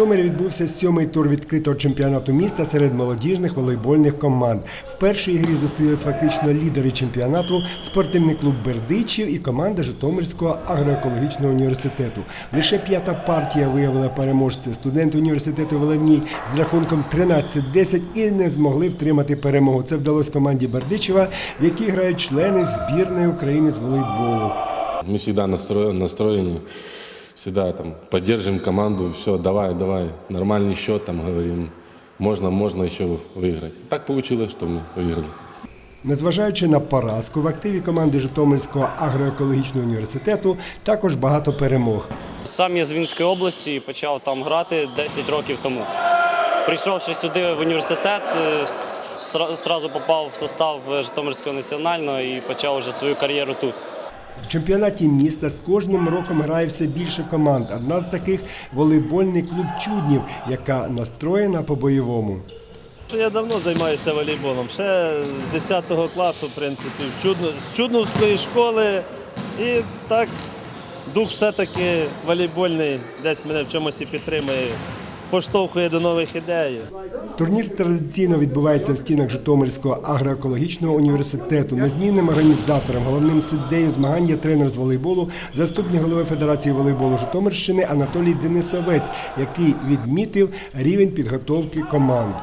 Житомирі відбувся сьомий тур відкритого чемпіонату міста серед молодіжних волейбольних команд. В першій грі зустрілись фактично лідери чемпіонату спортивний клуб Бердичів і команда Житомирського агроекологічного університету. Лише п'ята партія виявила переможця. Студенти університету Волевній з рахунком 13-10 і не змогли втримати перемогу. Це вдалося команді Бердичева, в якій грають члени збірної України з волейболу. Мы всегда настроены, настроены всегда там поддержим команду, все, давай, давай, нормальный счет, там говорим, можно, можно еще выиграть. Так получилось, что мы выиграли. Незважаючи на поразку, в активі команди Житомирського агроекологічного університету також багато перемог. Сам я з Вінської області і почав там грати 10 років тому. Прийшовши сюди в університет, е, с- сра- сразу попав в состав Житомирського національного і почав вже свою кар'єру тут. В чемпіонаті міста з кожним роком грає все більше команд. Одна з таких волейбольний клуб Чуднів, яка настроєна по-бойовому. Я давно займаюся волейболом. Ще з 10 класу, в принципі, в Чудно, з Чудновської школи. І так дух все-таки волейбольний десь мене в чомусь і підтримує, поштовхує до нових ідей. Турнір традиційно відбувається в стінах Житомирського агроекологічного університету. Незмінним організатором, головним суддею змагань є тренер з волейболу, заступник голови Федерації волейболу Житомирщини Анатолій Денисовець, який відмітив рівень підготовки команд.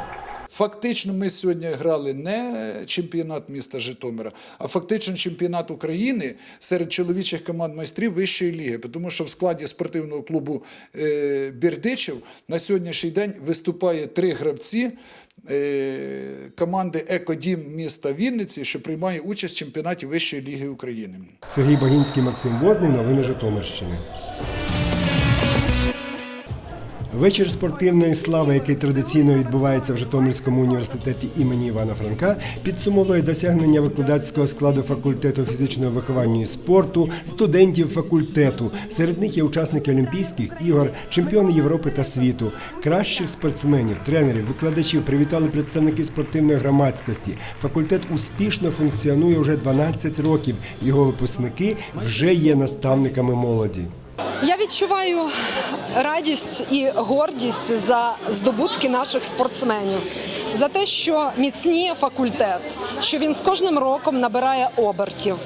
Фактично, ми сьогодні грали не чемпіонат міста Житомира, а фактично чемпіонат України серед чоловічих команд майстрів вищої ліги. Тому що в складі спортивного клубу е, Бердичів на сьогоднішній день виступає три гравці е, команди Екодім міста Вінниці, що приймає участь в чемпіонаті Вищої ліги України. Сергій Багінський, Максим Возний. Новини Житомирщини. Вечір спортивної слави, який традиційно відбувається в Житомирському університеті імені Івана Франка, підсумовує досягнення викладацького складу факультету фізичного виховання і спорту, студентів факультету. Серед них є учасники Олімпійських ігор, чемпіони Європи та світу. Кращих спортсменів, тренерів, викладачів привітали представники спортивної громадськості. Факультет успішно функціонує вже 12 років. Його випускники вже є наставниками молоді. Я відчуваю радість і гордість за здобутки наших спортсменів, за те, що міцніє факультет, що він з кожним роком набирає обертів,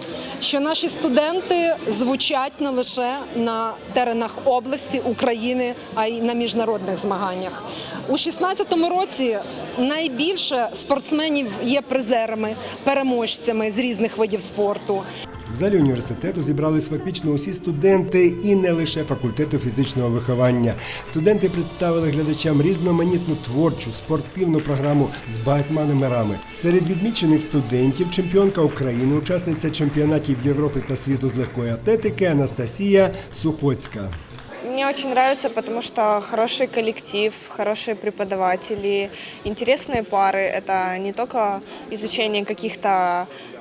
що наші студенти звучать не лише на теренах області України, а й на міжнародних змаганнях. У 2016 році найбільше спортсменів є призерами, переможцями з різних видів спорту. В залі університету зібрались фактично усі студенти і не лише факультету фізичного виховання. Студенти представили глядачам різноманітну творчу спортивну програму з багатьма номерами. Серед відмічених студентів чемпіонка України, учасниця чемпіонатів Європи та світу з легкої атлетики Анастасія Сухоцька. Мне очень нравится, потому что хороший коллектив, хорошие преподаватели, интересные пары. Это не только изучение каких-то э,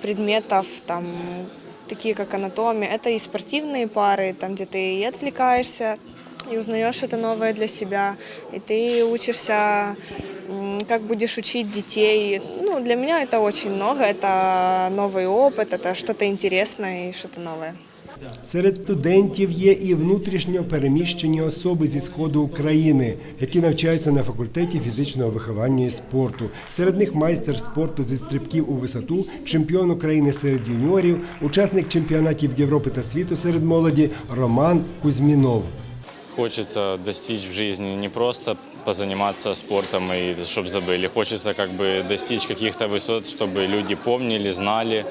предметов, там, такие как анатомия, это и спортивные пары, там, где ты и отвлекаешься, и узнаешь что-то новое для себя, и ты учишься, м, как будешь учить детей. Ну, для меня это очень много, это новый опыт, это что-то интересное и что-то новое. Серед студентів є і внутрішньо переміщені особи зі сходу України, які навчаються на факультеті фізичного виховання і спорту. Серед них майстер спорту зі стрибків у висоту, чемпіон України серед юніорів, учасник чемпіонатів Європи та світу серед молоді Роман Кузьмінов. Хочется достичь в жизни не просто позаниматься спортом и чтобы забыли. Хочется как бы достичь каких-то высот, чтобы люди помнили, знали.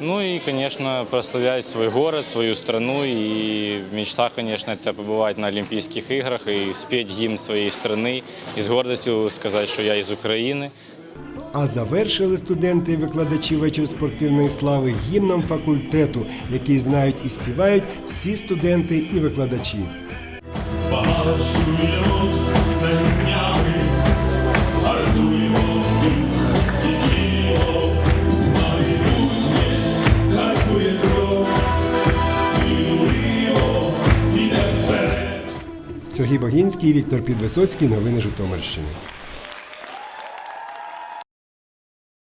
Ну и, конечно, прославлять свой город, свою страну. И мечта, конечно, это побывать на Олимпийских играх и спеть гимн своей страны. И с гордостью сказать, что я из Украины. А завершили студенти і викладачі вечір спортивної слави гімном факультету, який знають і співають всі студенти і викладачі. Сергій Богінський, Віктор Підвисоцький. Новини Житомирщини.